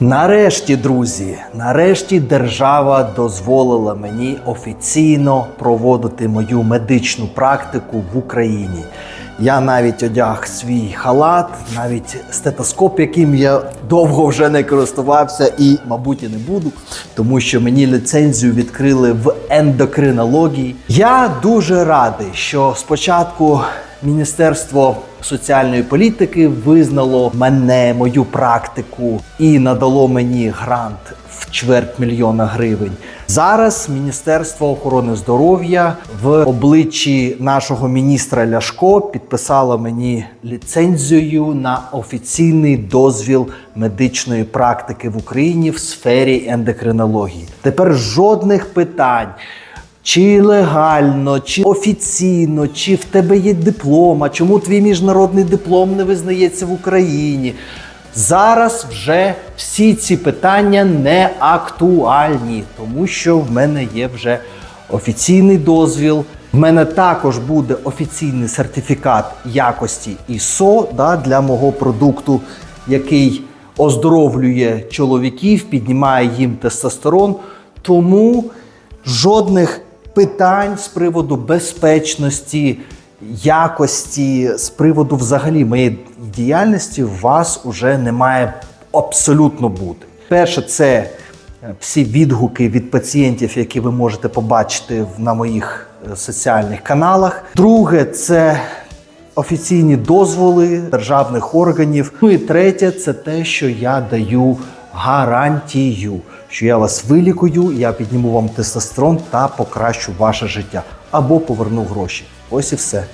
Нарешті, друзі, нарешті держава дозволила мені офіційно проводити мою медичну практику в Україні. Я навіть одяг свій халат, навіть стетоскоп, яким я довго вже не користувався, і, мабуть, і не буду, тому що мені ліцензію відкрили в ендокринології. Я дуже радий, що спочатку Міністерство соціальної політики визнало мене, мою практику і надало мені грант в чверть мільйона гривень. Зараз Міністерство охорони здоров'я в обличчі нашого міністра Ляшко підписало мені ліцензію на офіційний дозвіл медичної практики в Україні в сфері ендокринології. Тепер жодних питань. Чи легально, чи офіційно, чи в тебе є диплом, а чому твій міжнародний диплом не визнається в Україні? Зараз вже всі ці питання не актуальні, тому що в мене є вже офіційний дозвіл. В мене також буде офіційний сертифікат якості ISO да, для мого продукту, який оздоровлює чоловіків, піднімає їм тестостерон. Тому жодних питань з приводу безпечності, якості, з приводу взагалі моєї діяльності вас уже не має абсолютно бути. Перше, це е, всі відгуки від пацієнтів, які ви можете побачити на моїх е, соціальних каналах. Друге, це офіційні дозволи державних органів. Ну і третє, це те, що я даю гарантію, що я вас вилікую, я підніму вам тестостерон та покращу ваше життя або поверну гроші. Ось і все.